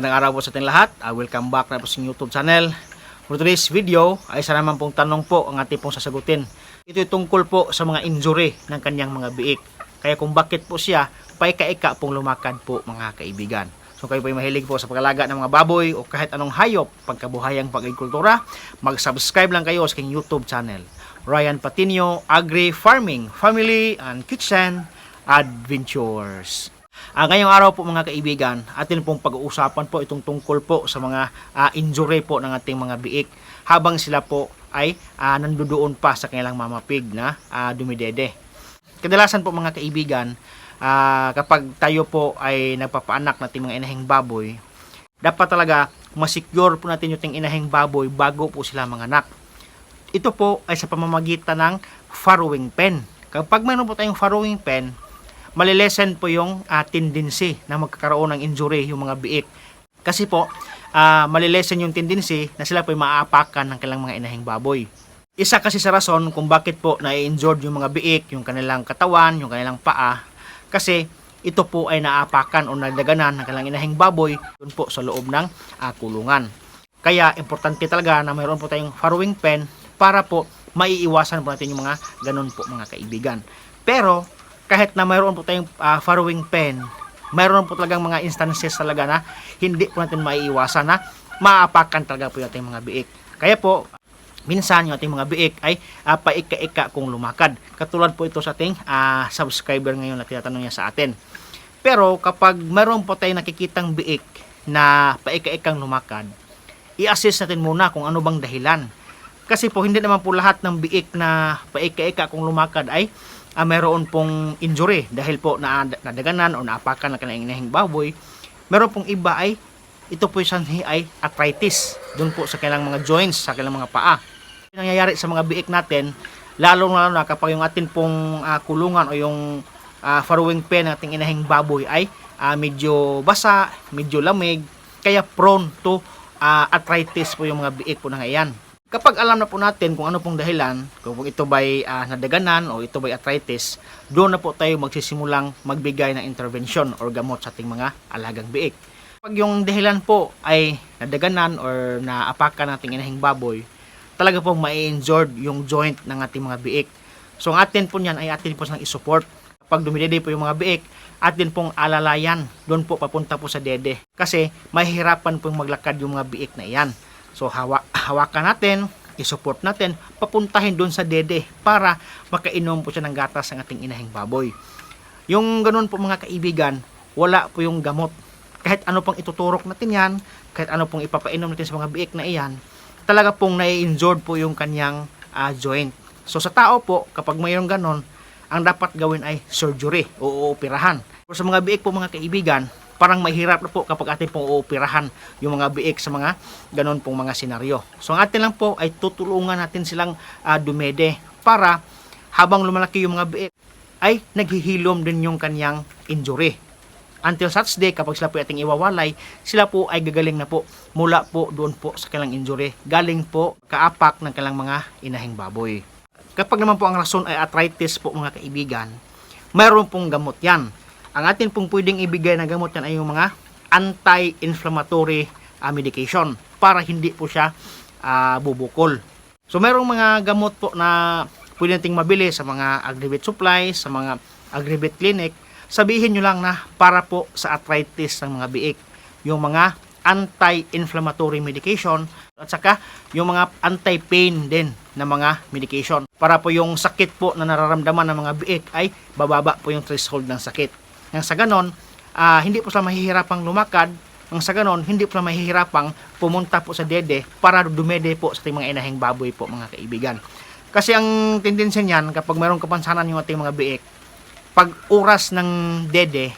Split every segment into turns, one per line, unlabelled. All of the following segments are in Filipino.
Magandang araw po sa ating lahat. Uh, welcome back na po sa YouTube channel. For today's video ay isa naman pong tanong po ang ating pong sasagutin. Ito tungkol po sa mga injury ng kanyang mga biik. Kaya kung bakit po siya paika-ika pong lumakad po mga kaibigan. So kayo po ay mahilig po sa pag-alaga ng mga baboy o kahit anong hayop pagkabuhayang pag-agrikultura, mag-subscribe lang kayo sa aking YouTube channel. Ryan Patino, Agri Farming, Family and Kitchen Adventures. Ah, ngayong araw po mga kaibigan, atin pong pag-uusapan po itong tungkol po sa mga ah, injury po ng ating mga biik habang sila po ay ah, nandoon pa sa kanilang mamapig na ah, dumidede. Kadalasan po mga kaibigan, ah, kapag tayo po ay nagpapaanak natin mga inahing baboy, dapat talaga masecure po natin yung inahing baboy bago po sila manganak. Ito po ay sa pamamagitan ng farrowing pen. Kapag mayroon po tayong farrowing pen, malilesen po yung uh, tendency na magkakaroon ng injury yung mga biik. Kasi po, uh, malilesen yung tendency na sila po ay maaapakan ng kanilang mga inahing baboy. Isa kasi sa rason kung bakit po na-injured yung mga biik, yung kanilang katawan, yung kanilang paa, kasi ito po ay naapakan o nadaganan ng kanilang inahing baboy dun po sa loob ng uh, kulungan. Kaya importante talaga na mayroon po tayong farrowing pen para po maiiwasan po natin yung mga ganun po mga kaibigan. Pero kahit na mayroon po tayong uh, farrowing pen, mayroon po talagang mga instances talaga na hindi po natin maiiwasan na maapakan talaga po yung ating mga biik. Kaya po, minsan yung ating mga biik ay uh, paika-ika kung lumakad. Katulad po ito sa ating uh, subscriber ngayon na tinatanong niya sa atin. Pero kapag mayroon po tayong nakikitang biik na paika-ikang lumakad, i-assess natin muna kung ano bang dahilan. Kasi po hindi naman po lahat ng biik na paika-ika kung lumakad ay uh, mayroon pong injury dahil po na nadaganan o naapakan ng kanilang inahing baboy. Meron pong iba ay ito po sanhi ay arthritis doon po sa kanilang mga joints, sa kanilang mga paa. Yung nangyayari sa mga biik natin, lalo lalo na kapag yung atin pong uh, kulungan o yung uh, farrowing pen ng ating inahing baboy ay uh, medyo basa, medyo lamig, kaya prone to uh, arthritis po yung mga biik po na ngayon. Kapag alam na po natin kung ano pong dahilan, kung ito ba'y uh, nadaganan o ito ba'y arthritis, doon na po tayo magsisimulang magbigay ng intervention or gamot sa ating mga alagang biik. Pag yung dahilan po ay nadaganan or naapakan nating inahing baboy, talaga pong ma-injured yung joint ng ating mga biik. So ang atin po niyan ay atin po sang isupport. Kapag dumidede po yung mga biik, atin pong alalayan doon po papunta po sa dede. Kasi mahihirapan pong maglakad yung mga biik na iyan. So hawa, hawakan natin, isupport natin, papuntahin doon sa dede para makainom po siya ng gatas ng ating inahing baboy. Yung ganun po mga kaibigan, wala po yung gamot. Kahit ano pong ituturok natin yan, kahit ano pong ipapainom natin sa mga biik na iyan, talaga pong nai-injured po yung kanyang uh, joint. So sa tao po, kapag mayroong ganon, ang dapat gawin ay surgery o uoperahan. Pero sa mga biik po mga kaibigan, parang mahirap na po kapag atin pong uoperahan yung mga biik sa mga ganon pong mga senaryo. So ang atin lang po ay tutulungan natin silang uh, dumede para habang lumalaki yung mga biik ay naghihilom din yung kanyang injury. Until such day, kapag sila po ating iwawalay, sila po ay gagaling na po mula po doon po sa kanilang injury. Galing po kaapak ng kanilang mga inahing baboy. Kapag naman po ang rason ay arthritis po mga kaibigan, mayroon pong gamot yan ang atin pong pwedeng ibigay na gamot yan ay yung mga anti-inflammatory uh, medication para hindi po siya uh, bubukol. So merong mga gamot po na pwede nating mabili sa mga agribit supplies, sa mga agribit clinic. Sabihin nyo lang na para po sa arthritis ng mga biik. Yung mga anti-inflammatory medication at saka yung mga anti-pain din na mga medication para po yung sakit po na nararamdaman ng mga biik ay bababa po yung threshold ng sakit. Nang sa ganon, uh, hindi po sila mahihirapang lumakad. Nang sa ganon, hindi po sila mahihirapang pumunta po sa dede para dumede po sa ating mga inahing baboy po mga kaibigan. Kasi ang tendency niyan, kapag mayroong kapansanan yung ating mga biik, pag oras ng dede,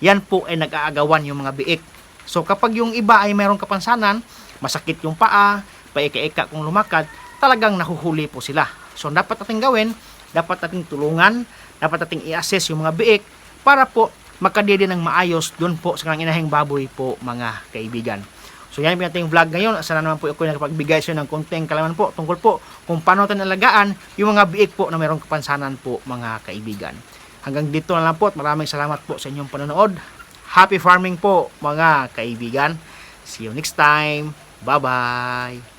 yan po ay nag-aagawan yung mga biik. So kapag yung iba ay mayroong kapansanan, masakit yung paa, paika-ika kung lumakad, talagang nahuhuli po sila. So dapat nating gawin, dapat nating tulungan, dapat nating i-assess yung mga biik para po makadede ng maayos doon po sa kanilang inahing baboy po mga kaibigan. So yan yung ating vlog ngayon. Sana naman po ako nakapagbigay sa ng konting kalaman po tungkol po kung paano natin alagaan yung mga biik po na mayroong kapansanan po mga kaibigan. Hanggang dito na lang po at maraming salamat po sa inyong panonood. Happy farming po mga kaibigan. See you next time. Bye-bye.